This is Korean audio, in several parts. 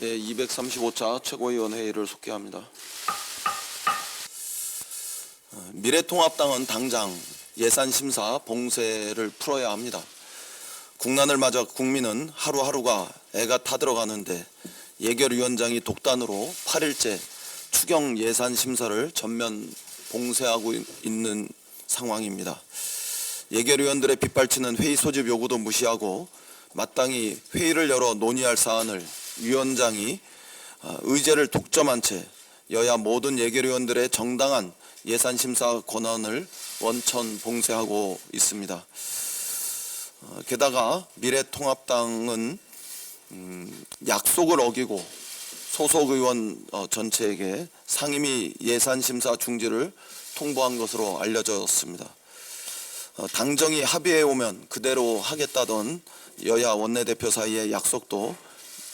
예, 235차 최고위원 회의를 속개합니다. 어, 미래통합당은 당장 예산심사 봉쇄를 풀어야 합니다. 국난을 맞아 국민은 하루하루가 애가 타들어가는데 예결위원장이 독단으로 8일째 추경 예산 심사를 전면 봉쇄하고 있- 있는 상황입니다. 예결위원들의 빗발치는 회의 소집 요구도 무시하고 마땅히 회의를 열어 논의할 사안을 위원장이 어, 의제를 독점한 채 여야 모든 예결위원들의 정당한 예산 심사 권한을 원천 봉쇄하고 있습니다. 어, 게다가 미래통합당은 음, 약속을 어기고 소속 의원 어, 전체에게 상임위 예산 심사 중지를 통보한 것으로 알려졌습니다. 어, 당정이 합의해 오면 그대로 하겠다던 여야 원내대표 사이의 약속도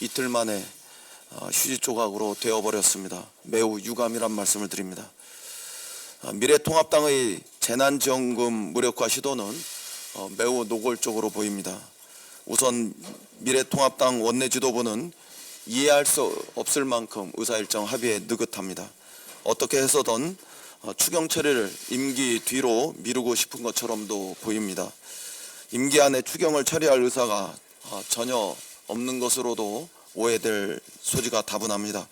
이틀 만에 어, 휴지 조각으로 되어버렸습니다. 매우 유감이란 말씀을 드립니다. 어, 미래통합당의 재난지원금 무력화 시도는 어, 매우 노골적으로 보입니다. 우선 미래통합당 원내 지도부는 이해할 수 없을 만큼 의사일정 합의에 느긋합니다. 어떻게 해서든 어, 추경 처리를 임기 뒤로 미루고 싶은 것처럼도 보입니다. 임기 안에 추경을 처리할 의사가 어, 전혀 없는 것으로도 오해될 소지가 다분합니다.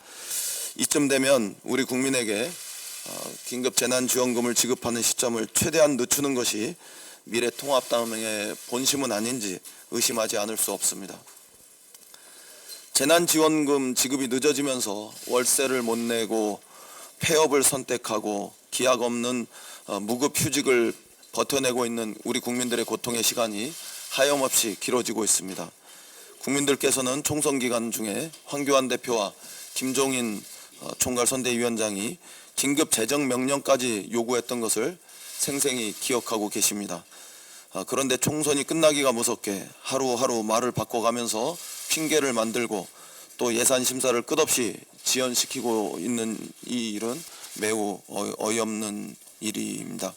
이쯤 되면 우리 국민에게 어, 긴급 재난지원금을 지급하는 시점을 최대한 늦추는 것이 미래통합당의 본심은 아닌지 의심하지 않을 수 없습니다. 재난지원금 지급이 늦어지면서 월세를 못 내고 폐업을 선택하고 기약 없는 어, 무급 휴직을 버텨내고 있는 우리 국민들의 고통의 시간이 하염없이 길어지고 있습니다. 국민들께서는 총선 기간 중에 황교안 대표와 김종인 어, 총괄선대위원장이 긴급 재정 명령까지 요구했던 것을 생생히 기억하고 계십니다. 아, 그런데 총선이 끝나기가 무섭게 하루하루 말을 바꿔가면서 핑계를 만들고 또 예산 심사를 끝없이 지연시키고 있는 이 일은 매우 어- 어이없는 일입니다.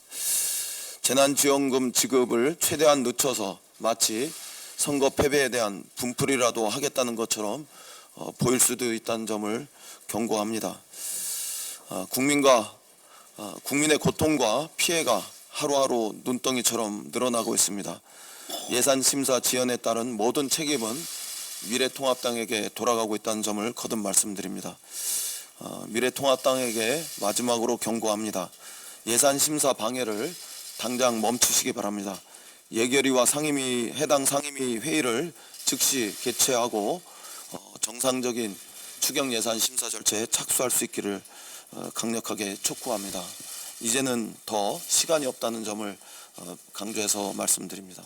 재난지원금 지급을 최대한 늦춰서 마치 선거 패배에 대한 분풀이라도 하겠다는 것처럼 어, 보일 수도 있다는 점을 경고합니다. 아, 국민과 아, 국민의 고통과 피해가 하루하루 눈덩이처럼 늘어나고 있습니다. 예산 심사 지연에 따른 모든 책임은 미래통합당에게 돌아가고 있다는 점을 거듭 말씀드립니다. 어, 미래통합당에게 마지막으로 경고합니다. 예산 심사 방해를 당장 멈추시기 바랍니다. 예결위와 상임위 해당 상임위 회의를 즉시 개최하고 어, 정상적인 추경 예산 심사 절차에 착수할 수 있기를 어, 강력하게 촉구합니다. 이제는 더 시간이 없다는 점을 어, 강조해서 말씀드립니다.